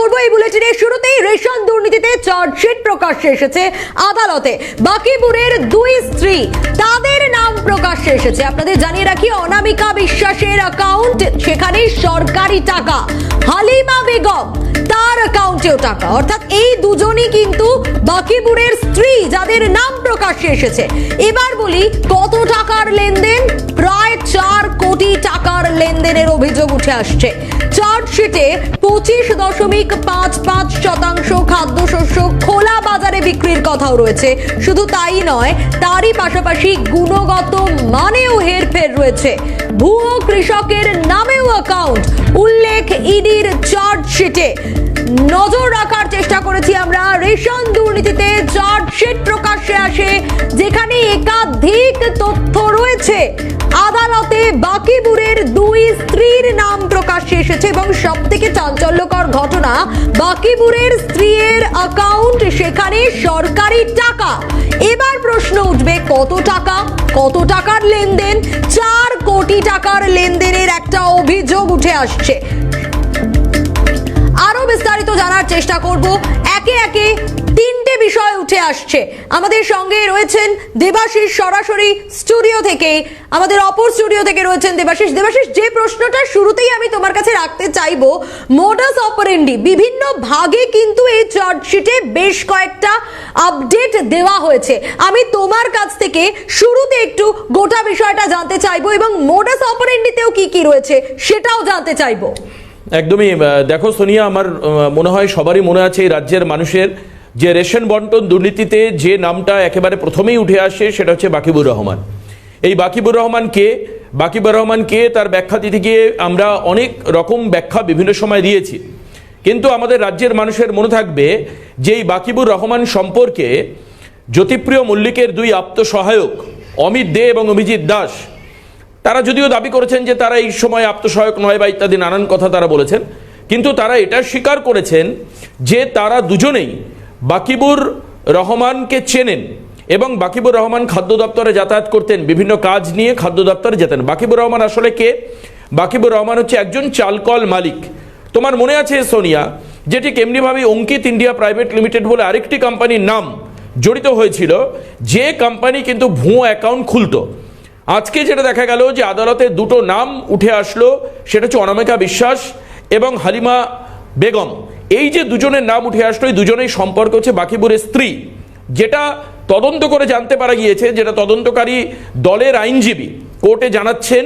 করব এই বুলেটিনের শুরুতেই রেশন দুর্নীতিতে চার্জশিট প্রকাশ্যে এসেছে আদালতে। বাকিপুরের দুই স্ত্রী, তাদের নাম প্রকাশ্যে এসেছে। আপনাদের জানিয়ে রাখি, অনামিকা বিশ্বাসের অ্যাকাউন্ট সেখানে সরকারি টাকা। হালিমা বেগম, তার অ্যাকাউন্টেও টাকা। অর্থাৎ এই দুজনই কিন্তু বাকিপুরের স্ত্রী, যাদের নাম প্রকাশ্যে এসেছে। এবার বলি, কত টাকার লেনদেন? প্রায় চার কোটি টাকার লেনদেনের অভিযোগ উঠে আসছে। চার্জশিটে পঁচিশ দশমিক পাঁচ পাঁচ শতাংশ খাদ্যশস্য খোলা বাজারে বিক্রির কথাও রয়েছে। শুধু তাই নয়, তারই পাশাপাশি গুণগত মানেও হেরফের রয়েছে। ভুয়ো কৃষকের নামেও অ্যাকাউন্ট উল্লেখ ইডির চার্জশিটে নজর রাখার চেষ্টা করেছি আমরা, রেশন দুর্নীতিতে চার্জশিট প্রকাশ্যে আসে, যেখানে একাধিক তথ্য রয়েছে। আদালতে বাকিপুরের দুই স্ত্রীর নাম প্রকাশ্যে এসেছে এবং সব থেকে চাঞ্চল্যকর ঘটনা, বাকিপুরের স্ত্রীর অ্যাকাউন্ট সেখানে সরকারি টাকা। এবার প্রশ্ন উঠবে, কত টাকা? কত টাকার লেনদেন? চার কোটি টাকার লেনদেনের একটা অভিযোগ উঠে আসছে। আরও বিস্তারিত জানার চেষ্টা করব। একে একে বিষয় উঠে আসছে। আমাদের সঙ্গে রয়েছেন দেবাশিস সরাসরি স্টুডিও থেকে। আমাদের অপর স্টুডিও থেকে রয়েছেন দেবাশিস। দেবাশিস, যে প্রশ্নটা শুরুতেই আমি তোমার কাছে রাখতে চাইব মোডাস অপারেন্ডি বিভিন্ন ভাগে কিন্তু এই চার্জশিটে বেশ কয়েকটা আপডেট দেওয়া হয়েছে। আমি তোমার কাছ থেকে শুরুতে একটু গোটা বিষয়টা জানতে চাইব এবং মোডাস অপারেন্ডিতেও কি কি রয়েছে সেটাও জানতে চাইব। একদমই দেখো সোনিয়া, আমার মনে হয় সবারই মনে আছে এই রাজ্যের মানুষের যে রেশন বন্টন দুর্নীতিতে যে নামটা একেবারে প্রথমেই উঠে আসে, সেটা হচ্ছে বাকিবুর রহমান। এই বাকিবুর রহমান কে? বাকিবুর রহমান কে? তার ব্যাখ্যা দিতে গিয়ে আমরা অনেক রকম ব্যাখ্যা বিভিন্ন সময় দিয়েছি। কিন্তু আমাদের রাজ্যের মানুষের মনে থাকবে যে এই বাকিবুর রহমান সম্পর্কে জ্যোতিপ্রিয় মল্লিকের দুই আত্মসহায়ক, অমিত দে এবং অভিজিৎ দাস, তারা যদিও দাবি করেছেন যে তারা এই সময় আত্মসহায়ক নয় বা ইত্যাদি নানান কথা তারা বলেছেন, কিন্তু তারা এটা স্বীকার করেছেন যে তারা দুজনেই বাকিবুর রহমানকে চেনেন এবং বাকিবুর রহমান খাদ্য দপ্তরে যাতায়াত করতেন, বিভিন্ন কাজ নিয়ে খাদ্য দপ্তরে যেতেন। বাকিবুর রহমান আসলে কে? বাকিবুর রহমান হচ্ছে একজন চালকল মালিক। তোমার মনে আছে সোনিয়া, যেটি কেমনিভাবে অঙ্কিত ইন্ডিয়া প্রাইভেট লিমিটেড বলে আরেকটি কোম্পানির নাম জড়িত হয়েছিল, যে কোম্পানি কিন্তু ভুয়ো অ্যাকাউন্ট খুলতো। আজকে যেটা দেখা গেল যে আদালতে দুটো নাম উঠে আসলো, সেটা হচ্ছে অনামিকা বিশ্বাস এবং হালিমা বেগম। এই যে দুজনের নাম উঠে আসলো, এই দুজনেই সম্পর্ক হচ্ছে বাকিবুরের স্ত্রী, যেটা তদন্ত করে জানতে পারা গিয়েছে, যেটা তদন্তকারী দলের আইনজীবী কোর্টে জানাচ্ছেন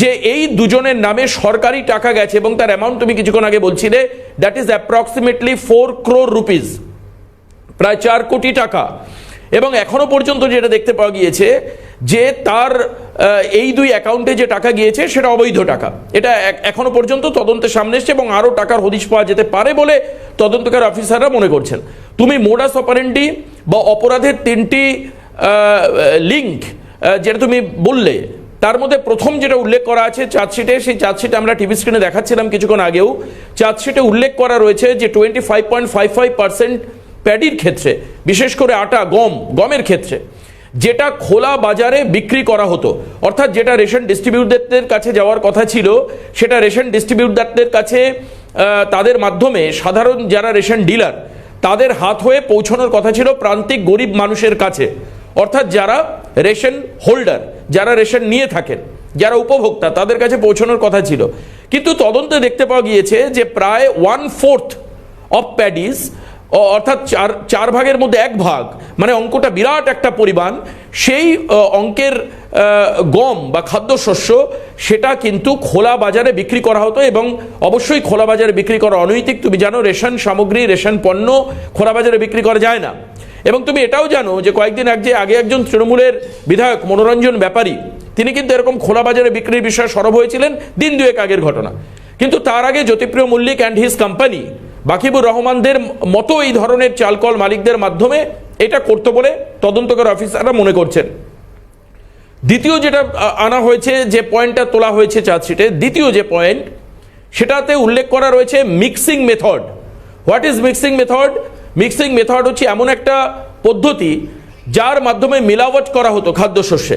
যে এই দুজনের নামে সরকারি টাকা গেছে এবং তার অ্যামাউন্ট তুমি কিছুক্ষণ আগে বলছিলে that is approximately four crore rupees প্রায় চার কোটি টাকা। এবং এখনও পর্যন্ত যেটা দেখতে পাওয়া গিয়েছে যে তার এই দুই অ্যাকাউন্টে যে টাকা গিয়েছে সেটা অবৈধ টাকা। এটা এখনও পর্যন্ত তদন্তের সামনে এসছে এবং আরও টাকার হদিশ পাওয়া যেতে পারে বলে তদন্তকার অফিসাররা মনে করছেন। তুমি মোডাস অপারেন্ডি বা অপরাধের তিনটি লিঙ্ক যেটা তুমি বললে, তার মধ্যে প্রথম যেটা উল্লেখ করা আছে চার্জশিটে, সেই চার্জশিটে আমরা টিভি স্ক্রিনে দেখাচ্ছিলাম কিছুক্ষণ আগেও। চার্জশিটে উল্লেখ করা রয়েছে যে twenty five point five five percent প্যাডির ক্ষেত্রে, বিশেষ করে আটা, গম, গমের ক্ষেত্রে, যেটা খোলা বাজারে বিক্রি করা হতো, অর্থাৎ যেটা রেশন ডিস্ট্রিবিউটারদের কাছে যাওয়ার কথা ছিল, সেটা রেশন ডিস্ট্রিবিউটারদের কাছে তাদের মাধ্যমে সাধারণ যারা রেশন ডিলার, তাদের হাত হয়ে পৌঁছানোর কথা ছিল প্রান্তিক গরিব মানুষের কাছে। অর্থাৎ যারা রেশন হোল্ডার, যারা রেশন নিয়ে থাকেন, যারা উপভোক্তা, তাদের কাছে পৌঁছানোর কথা ছিল। কিন্তু তদন্তে দেখতে পাওয়া গিয়েছে যে প্রায় ওয়ান ফোর্থ অফ প্যাডিস অর্থাৎ চার চার ভাগের মধ্যে এক ভাগ মানে অঙ্কটা বিরাট একটা পরিমাণ, সেই অঙ্কের গম বা খাদ্যশস্য, সেটা কিন্তু খোলা বাজারে বিক্রি করা হতো এবং অবশ্যই খোলা বাজারে বিক্রি করা অনৈতিক। তুমি জানো, রেশন সামগ্রী, রেশন পণ্য খোলা বাজারে বিক্রি করা যায় না। এবং তুমি এটাও জানো যে কয়েকদিন আগে আগে একজন তৃণমূলের বিধায়ক, মনোরঞ্জন ব্যাপারী, তিনি কিন্তু এরকম খোলা বাজারে বিক্রির বিষয়ে সরব হয়েছিলেন দিন দুয়েক আগের ঘটনা। কিন্তু তার আগে Jyotipriya Mallick and his company Bakibur রহমানদের মতো এই ধরনের চালকল মালিকদের মাধ্যমে এটা করতে বলে তদন্তকার অফিসাররা মনে করছেন। দ্বিতীয় যেটা আনা হয়েছে, যে পয়েন্টটা তোলা হয়েছে চার্জশিটে, দ্বিতীয় যে পয়েন্ট, সেটাতে উল্লেখ করা রয়েছে mixing method. What is mixing method? Mixing method হচ্ছে এমন একটা পদ্ধতি যার মাধ্যমে মিলাওয়াট করা হতো খাদ্যশস্যে।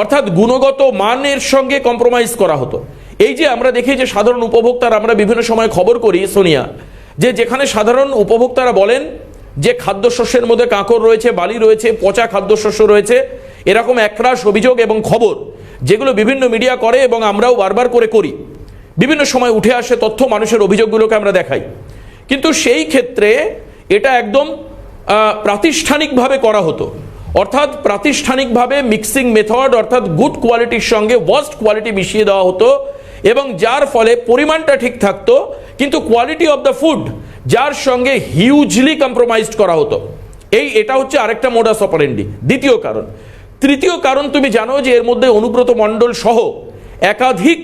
অর্থাৎ গুণগত মানের সঙ্গে কম্প্রোমাইজ করা হতো। এই যে আমরা দেখি যে সাধারণ উপভোক্তার আমরা বিভিন্ন সময় খবর করি, সোনিয়া যে যেখানে সাধারণ উপভোক্তারা বলেন যে খাদ্যশস্যের মধ্যে কাঁকর রয়েছে, বালি রয়েছে, পচা খাদ্যশস্য রয়েছে, এরকম একরাশ অভিযোগ এবং খবর যেগুলো বিভিন্ন মিডিয়া করে এবং আমরাও বারবার করে করি। বিভিন্ন সময় উঠে আসে তথ্য, মানুষের অভিযোগগুলোকে আমরা দেখাই। কিন্তু সেই ক্ষেত্রে এটা একদম প্রাতিষ্ঠানিকভাবে করা হতো। অর্থাৎ প্রাতিষ্ঠানিকভাবে মিক্সিং মেথড, অর্থাৎ গুড কোয়ালিটির সঙ্গে ওয়ার্স্ট কোয়ালিটি মিশিয়ে দেওয়া হতো এবং যার ফলে পরিমাণটা ঠিক থাকতো কিন্তু কোয়ালিটি অফ দ্য ফুড যার সঙ্গে হিউজলি কম্প্রোমাইজড করা হতো। এই, এটা হচ্ছে আরেকটা মোডাস অপারেন্ডি দ্বিতীয় কারণ, তৃতীয় কারণ তুমি জানো যে এর মধ্যে অনুব্রত মণ্ডল সহ একাধিক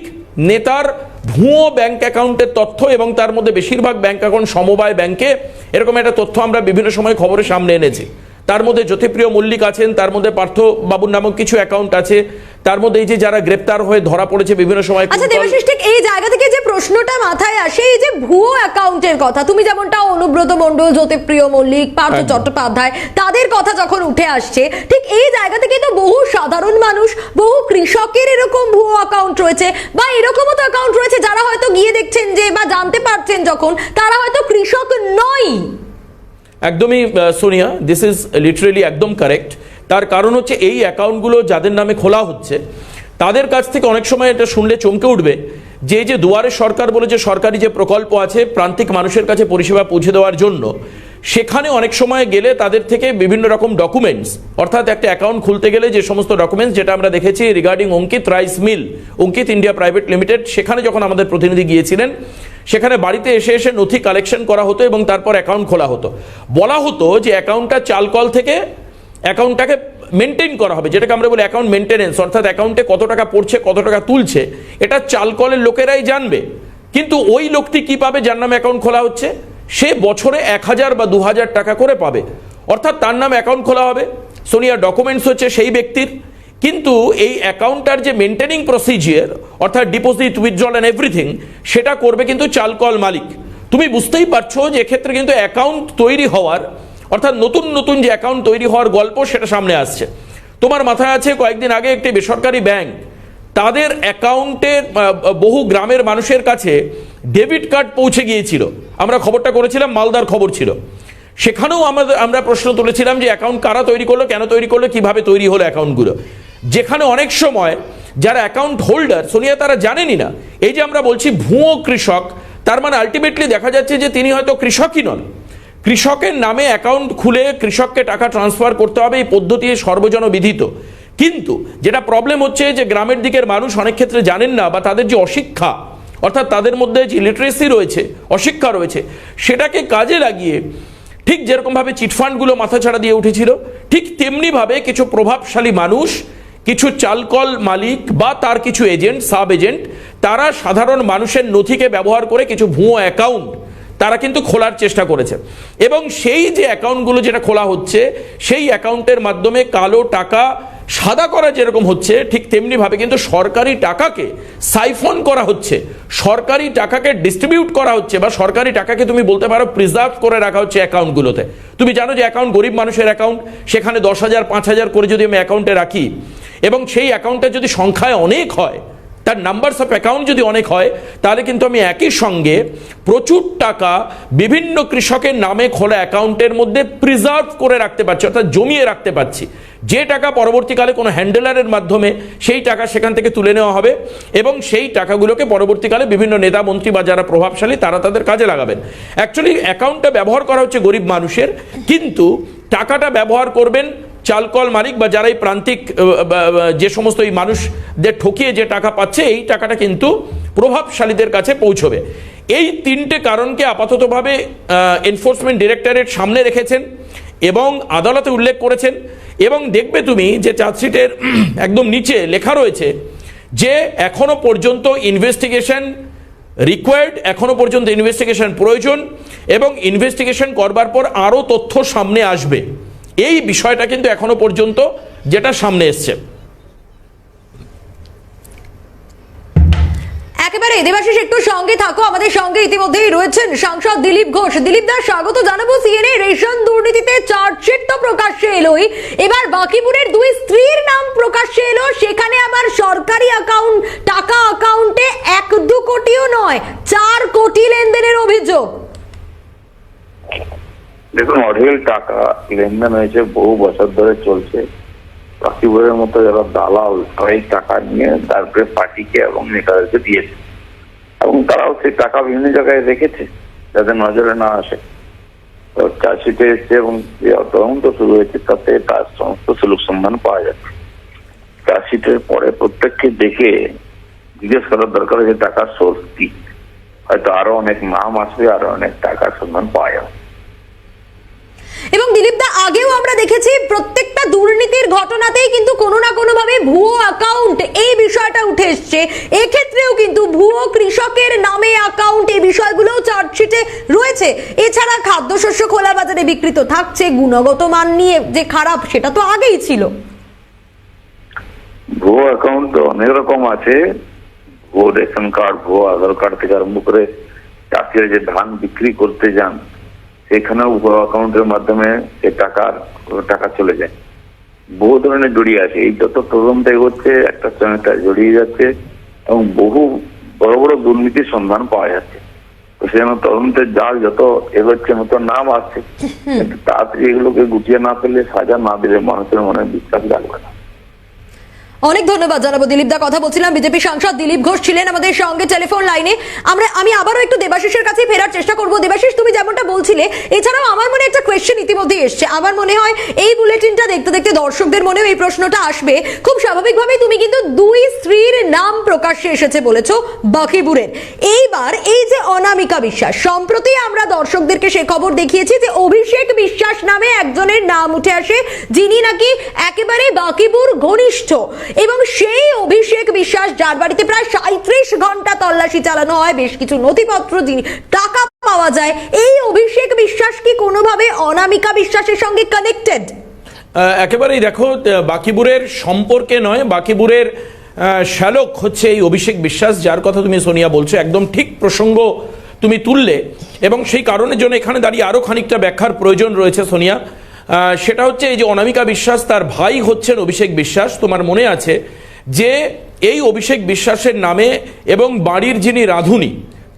নেতার ভুয়ো ব্যাংক অ্যাকাউন্টের তথ্য এবং তার মধ্যে বেশিরভাগ ব্যাংক অ্যাকাউন্ট সমবায় ব্যাংকে এরকম একটা তথ্য আমরা বিভিন্ন সময় খবরের সামনে এনেছি। তার মধ্যে জ্যোতিপ্রিয় মল্লিক আছেন, তার মধ্যে পার্থ বাবুর নামক কিছু অ্যাকাউন্ট আছে। তার মধ্যে এই যে যারা গ্রেপ্তার হয়ে ধরা পড়েছে বিভিন্ন সময় আচ্ছা দেবাশিস ঠিক এই জায়গা থেকে যে প্রশ্নটা মাথায় আসে এই যে ভুয়ো অ্যাকাউন্টের কথা তুমি যেমনটা অনুব্রত মণ্ডল জ্যোতিপ্রিয় মল্লিক পার্থ চট্টোপাধ্যায় তাদের কথা যখন উঠে আসছে ঠিক এই জায়গা থেকে তো বহু সাধারণ মানুষ বহু কৃষকের এরকম ভুয়ো অ্যাকাউন্ট রয়েছে বা এরকমও তো অ্যাকাউন্ট রয়েছে যারা হয়তো গিয়ে দেখছেন যে বা জানতে পারছেন যখন তারা হয়তো কৃষক নয়। একদমই সোনিয়া দিস ইজ লিটারেলি একদম কারেক্ট তার কারণ হচ্ছে এই অ্যাকাউন্টগুলো যাদের নামে খোলা হচ্ছে, তাদের কাছ থেকে অনেক সময় এটা শুনলে চমকে উঠবে, যে যে দুয়ারে সরকার বলে যে সরকারি যে প্রকল্প আছে প্রান্তিক মানুষের কাছে পরিষেবা পৌঁছে দেওয়ার জন্য, সেখানে অনেক সময় গেলে তাদের থেকে বিভিন্ন রকম ডকুমেন্টস অর্থাৎ একটা অ্যাকাউন্ট খুলতে গেলে যে সমস্ত ডকুমেন্টস যেটা আমরা দেখেছি regarding Ankit rice mill, Ankit India private limited, সেখানে যখন আমাদের প্রতিনিধি গিয়েছিলেন, সেখানে বাড়িতে এসে এসে নথি কালেকশন করা হতো এবং তারপর অ্যাকাউন্ট খোলা হতো। বলা হতো যে অ্যাকাউন্টটা চালকল থেকে অ্যাকাউন্টটাকে মেনটেন করা হবে, যেটাকে আমরা বলি অ্যাকাউন্ট মেনটেনেন্স অর্থাৎ অ্যাকাউন্টে কত টাকা পড়ছে, কত টাকা তুলছে, এটা চালকলের লোকেরাই জানবে। কিন্তু ওই লোকটি কি পাবে, যার নামে অ্যাকাউন্ট খোলা হচ্ছে? সে বছরে এক হাজার বা দু হাজার টাকা করে পাবে। অর্থাৎ তার নামে অ্যাকাউন্ট খোলা হবে। সোনিয়া ডকুমেন্টস হচ্ছে সেই ব্যক্তির। কিন্তু এই অ্যাকাউন্টটার যে মেনটেনিং প্রসিজিয়ার অর্থাৎ ডিপোজিট উইথড্রল অ্যান্ড এভরিথিং সেটা করবে কিন্তু চালকল মালিক। তুমি বুঝতেই পারছ যে এক্ষেত্রে কিন্তু অ্যাকাউন্ট তৈরি হওয়ার অর্থাৎ নতুন নতুন যে অ্যাকাউন্ট তৈরি হওয়ার গল্প সেটা সামনে আসছে। তোমার মাথায় আছে কয়েকদিন আগে একটি বেসরকারি ব্যাংক তাদের অ্যাকাউন্টে বহু গ্রামের মানুষের কাছে ডেবিট কার্ড পৌঁছে গিয়েছিল। আমরা খবরটা করেছিলাম, মালদার খবর ছিল। সেখানেও আমাদের, আমরা প্রশ্ন তুলেছিলাম যে অ্যাকাউন্ট কারা তৈরি করল, কেন তৈরি করল, কীভাবে তৈরি হলো অ্যাকাউন্টগুলো যেখানে অনেক সময় যারা অ্যাকাউন্ট হোল্ডার সোনিয়া, তারা জানেনই না। এই যে আমরা বলছি ভুয়ো কৃষক, তার মানে আলটিমেটলি দেখা যাচ্ছে যে তিনি হয়তো কৃষকই নন। কৃষকের নামে অ্যাকাউন্ট খুলে কৃষককে টাকা ট্রান্সফার করতে হবে, এই পদ্ধতি সর্বজন বিধিত কিন্তু যেটা প্রবলেম হচ্ছে যে গ্রামের দিকের মানুষ অনেক ক্ষেত্রে জানেন না বা তাদের যে অশিক্ষা, অর্থাৎ তাদের মধ্যে যে লিটারেসি রয়েছে, অশিক্ষা রয়েছে, সেটাকে কাজে লাগিয়ে ঠিক যেরকমভাবে চিটফান্ডগুলো মাথাছাড়া দিয়ে উঠেছিল, ঠিক তেমনিভাবে কিছু প্রভাবশালী মানুষ, কিছু চালকল মালিক বা তার কিছু এজেন্ট সাব এজেন্ট তারা সাধারণ মানুষের নথিকে ব্যবহার করে কিছু ভুয়ো অ্যাকাউন্ট তারা কিন্তু খোলার চেষ্টা করেছে। এবং সেই যে অ্যাকাউন্টগুলো যেটা খোলা হচ্ছে, সেই অ্যাকাউন্টের মাধ্যমে কালো টাকা সাদা করা যেরকম হচ্ছে, ঠিক তেমনিভাবে কিন্তু সরকারি টাকাকে সাইফন করা হচ্ছে। সরকারি টাকাকে ডিস্ট্রিবিউট করা হচ্ছে বা সরকারি টাকাকে তুমি বলতে পারো প্রিজার্ভ করে রাখা হচ্ছে অ্যাকাউন্টগুলোতে। তুমি জানো যে অ্যাকাউন্ট গরিব মানুষের অ্যাকাউন্ট, সেখানে দশ হাজার, পাঁচ হাজার করে যদি আমি অ্যাকাউন্টে রাখি, এবং সেই অ্যাকাউন্টটা যদি সংখ্যায় অনেক হয় তার নাম্বারস অফ অ্যাকাউন্ট যদি অনেক হয়, তাহলে কিন্তু আমি একই সঙ্গে প্রচুর টাকা বিভিন্ন কৃষকের নামে খোলা অ্যাকাউন্টের মধ্যে প্রিজার্ভ করে রাখতে পারছি, অর্থাৎ জমিয়ে রাখতে পারছি। যে টাকা পরবর্তীকালে কোনো হ্যান্ডেলারের মাধ্যমে, সেই টাকা সেখান থেকে তুলে নেওয়া হবে এবং সেই টাকাগুলোকে পরবর্তীকালে বিভিন্ন নেতা মন্ত্রী বা যারা প্রভাবশালী, তারা তাদের কাজে লাগাবেন। অ্যাকচুয়ালি অ্যাকাউন্টটা ব্যবহার করা হচ্ছে গরিব মানুষের, কিন্তু টাকাটা ব্যবহার করবেন চালকল মালিক বা যারা এই প্রান্তিক যে সমস্ত এই মানুষদের ঠকিয়ে যে টাকা পাচ্ছে, এই টাকাটা কিন্তু প্রভাবশালীদের কাছে পৌঁছবে। এই তিনটে কারণকে আপাততভাবে এনফোর্সমেন্ট ডিরেক্টরেট সামনে রেখেছেন এবং আদালতে উল্লেখ করেছেন এবং দেখবে তুমি যে চার্জশিটের একদম নিচে লেখা রয়েছে যে এখনও পর্যন্ত ইনভেস্টিগেশন রিকোয়ার্ড এখনও পর্যন্ত ইনভেস্টিগেশন প্রয়োজন এবং ইনভেস্টিগেশন করবার পর আরও তথ্য সামনে আসবে। এই বিষয়টা কিন্তু এখনও পর্যন্ত যেটা সামনে এসছে। একেবারে দেবাশিস একটু সঙ্গে থাকো, আমাদের সঙ্গে ইতিমধ্যেই রয়েছেন সাংসদ দিলীপ ঘোষ। দিলীপ দাস স্বাগত জানাব সিএনএ রেশন দুর্নীতিতে চার্জশিট তো প্রকাশ্যে এলোই। এবার বাকিপুরের দুই স্ত্রীর নাম প্রকাশ্যে এলো, সেখানে আবার সরকারি অ্যাকাউন্ট টাকা অ্যাকাউন্টে এক দু কোটিও নয় চার কোটি লেনদেনের অভিযোগ দেখুন, অঢেল টাকা লেনদেন হয়েছে, বহু বছর ধরে চলছে। বাকিপুরের মতো যারা দালাল, তারাই টাকা নিয়ে তারপরে পার্টিকে এবং নেতাদেরকে দিয়েছে। এবং তারাও সেই টাকা বিভিন্ন জায়গায় রেখেছে, যাতে নজরে না আসে। তো চার্জশিটে এসছে এবং তদন্ত শুরু হয়েছে, তাতে তার সমস্ত সুলুক সন্ধান পাওয়া যাচ্ছে। চার্জশিটের পরে প্রত্যেককে দেখে জিজ্ঞেস করার দরকার যে টাকার সোর্স কি। হয়তো আরও অনেক নাম আসবে, আরও অনেক টাকার সন্ধান পাওয়া যাবে। আগেও আমরা দেখেছি প্রত্যেকটা দুর্নীতির ঘটনাতেই কিন্তু কোনো না কোনো ভাবে ভুয়ো অ্যাকাউন্ট এই বিষয়টা উঠে এসছে। এক্ষেত্রেও কিন্তু ভুয়ো কৃষকের নামে অ্যাকাউন্ট এই বিষয়গুলোও চার্জশিটে রয়েছে। এছাড়া খাদ্যশস্য খোলা বাজারে বিকৃত থাকছে, গুণগত মান নিয়ে যে খারাপ সেটা তো আগেই ছিল। ভুয়ো অ্যাকাউন্ট অনেক রকম আছে। ভুয়ো রেশন কার্ড, ভুয়ো আধার কার্ড থেকে আরম্ভ করে চাষিরা যে ধান বিক্রি করতে যান সেখানেও ভুয়ো অ্যাকাউন্টের মাধ্যমে সে টাকার টাকা চলে যায়। বহু ধরনের জড়িয়ে আছে। এই যত তদন্ত এগোচ্ছে একটা সঙ্গে জড়িয়ে যাচ্ছে এবং বহু বড় বড় দুর্নীতির সন্ধান পাওয়া যাচ্ছে। তো সেজন্য তদন্তের জাল যত এগোচ্ছে মতো নাম আসছে তাড়াতাড়ি এগুলোকে গুটিয়ে না ফেললে সাজা না দিলে মানুষের মনে বিশ্বাস লাগবে না। অনেক ধন্যবাদ জানাব। দিলীপ দা কথা বলছিলাম, বিজেপি সাংসদ দিলীপ ঘোষ ছিলেন আমাদের সঙ্গে টেলিফোন লাইনে। আমরা, আমি আবারও একটু দেবাশিসের কাছে ফেরার চেষ্টা করব। দেবাশিস, তুমি যেমনটা বলছিলে, এছাড়াও আমার মনে একটা কোয়েশ্চেন ইতিমধ্যে এসছে। আমার মনে হয় এই বুলেটিনটা দেখতে দেখতে দর্শকদের মনেও এই প্রশ্নটা আসবে। খুব স্বাভাবিকভাবেই তুমি কিন্তু দুই স্ত্রীর নাম প্রকাশ্যে এসেছে বলেছ বাকিবুরের এইবার এই যে অনামিকা বিশ্বাস, সম্প্রতি আমরা দর্শকদেরকে সে খবর দেখিয়েছি যে অভিষেক বিশ্বাস নামে একজনের নাম উঠে আসে, যিনি নাকি একেবারে বাকিবুর ঘনিষ্ঠ। এবং সেই অভিষেক বিশ্বাস, যার বাড়িতে প্রায় সাঁত্রিশ ঘণ্টা তল্লাশি চালানো হয়, বেশ কিছু নথিপত্র যিনি টাকা পাওয়া যায়, এই অভিষেক বিশ্বাস কি কোনোভাবে অনামিকা বিশ্বাসের সঙ্গে কানেক্টেড একেবারেই দেখো বাকিবুরের সম্পর্কে নয় বাকিবুরের শ্যালক হচ্ছে এই অভিষেক বিশ্বাস, যার কথা তুমি সোনিয়া বলছো, একদম ঠিক প্রসঙ্গ তুমি তুললে। এবং সেই কারণের জন্য এখানে দাঁড়িয়ে আরও খানিকটা ব্যাখ্যার প্রয়োজন রয়েছে সোনিয়া। সেটা হচ্ছে এই যে অনামিকা বিশ্বাস তার ভাই হচ্ছেন অভিষেক বিশ্বাস। তোমার মনে আছে যে এই অভিষেক বিশ্বাসের নামে এবং বাড়ির যিনি রাঁধুনি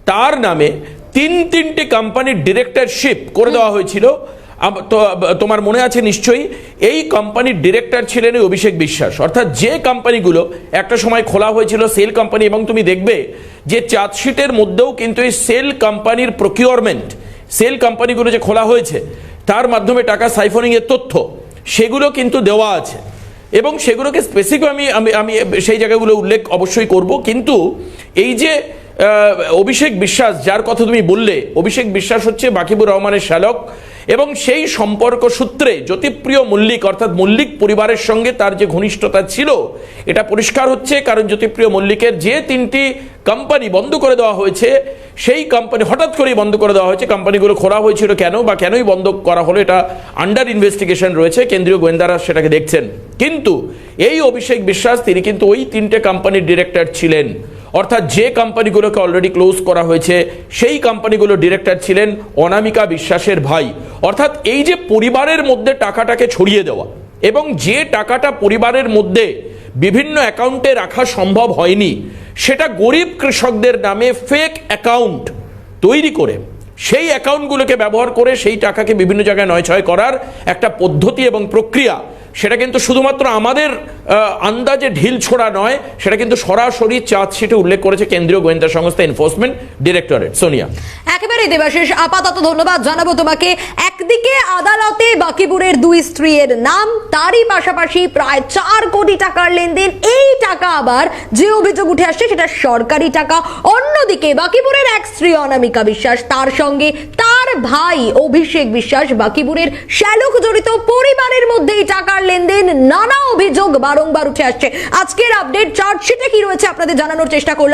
তার নামে তিন তিনটে কোম্পানির ডিরেক্টরশিপ করে দেওয়া হয়েছিল। তোমার মনে আছে নিশ্চয়ই? এই কোম্পানির ডিরেক্টর ছিলেন এই অভিষেক বিশ্বাস। অর্থাৎ যে কোম্পানিগুলো একটা সময় খোলা হয়েছিল সেল কোম্পানি এবং তুমি দেখবে যে চার্জশিটের মধ্যেও কিন্তু এই সেল কোম্পানির প্রকিউরমেন্ট সেল কোম্পানিগুলো যে খোলা হয়েছে তার মাধ্যমে টাকা সাইফনিং এর তথ্য, সেগুলো কিন্তু দেওয়া আছে। এবং সেগুলোকে স্পেসিফিক আমি আমি আমি সেই জায়গাগুলো উল্লেখ অবশ্যই করব। কিন্তু এই যে অভিষেক বিশ্বাস, যার কথা তুমি বললে, অভিষেক বিশ্বাস হচ্ছে বাকিবুর রহমানের শ্যালক এবং সেই সম্পর্ক সূত্রে জ্যোতিপ্রিয় মল্লিক, অর্থাৎ মল্লিক পরিবারের সঙ্গে তার যে ঘনিষ্ঠতা ছিল, এটা পরিষ্কার হচ্ছে। কারণ জ্যোতিপ্রিয় মল্লিকের যে তিনটি কোম্পানি বন্ধ করে দেওয়া হয়েছে, সেই কোম্পানি হঠাৎ করেই বন্ধ করে দেওয়া হয়েছে। কোম্পানিগুলো খোলা হয়েছিল কেন বা কেনই বন্ধ করা হলো, এটা আন্ডার ইনভেস্টিগেশন রয়েছে। কেন্দ্রীয় গোয়েন্দারা সেটাকে দেখছেন। কিন্তু এই অভিষেক বিশ্বাস, তিনি কিন্তু ওই তিনটে কোম্পানির ডিরেক্টর ছিলেন। অর্থাৎ যে কোম্পানিগুলোকে অলরেডি ক্লোজ করা হয়েছে, সেই কোম্পানিগুলো ডিরেক্টর ছিলেন অনামিকা বিশ্বাসের ভাই। অর্থাৎ এই যে পরিবারের মধ্যে টাকাটাকে ছড়িয়ে দেওয়া এবং যে টাকাটা পরিবারের মধ্যে বিভিন্ন অ্যাকাউন্টে রাখা সম্ভব হয়নি, সেটা গরিব কৃষকদের নামে ফেক অ্যাকাউন্ট তৈরি করে, সেই অ্যাকাউন্টগুলোকে ব্যবহার করে সেই টাকাকে বিভিন্ন জায়গায় নয়ছয় করার একটা পদ্ধতি এবং প্রক্রিয়া সেটা কিন্তু শুধুমাত্র আমাদের আন্দাজে ঢিল ছোড়া নয়, সেটা কিন্তু সরাসরি চার্জশিটে উল্লেখ করেছে কেন্দ্রীয় গোয়েন্দা সংস্থা এনফোর্সমেন্ট ডিরেক্টরেট। সোনিয়া। একেবারে দেবাশিস, আপাতত ধন্যবাদ, জানাব তোমাকে। একদিকে আদালতে বাকিবুরের দুই স্ত্রীর নাম, তারই পাশাপাশি প্রায় চার কোটি টাকার লেনদেন। এই টাকা আবার যে অভিযোগ উঠে আসছে সেটা সরকারি টাকা। অন্যদিকে বাকিবুরের এক স্ত্রী অনামিকা বিশ্বাস, তার সঙ্গে তার ভাই অভিষেক বিশ্বাস বাকিবুরের শ্যালক জড়িত পরিবারের মধ্যে এই টাকার লেনদেন। নানা অভিযোগ বারংবার উঠে আসছে। আজকের আপডেট চার্জশিটে কি রয়েছে আপনাদের জানানোর চেষ্টা করলাম।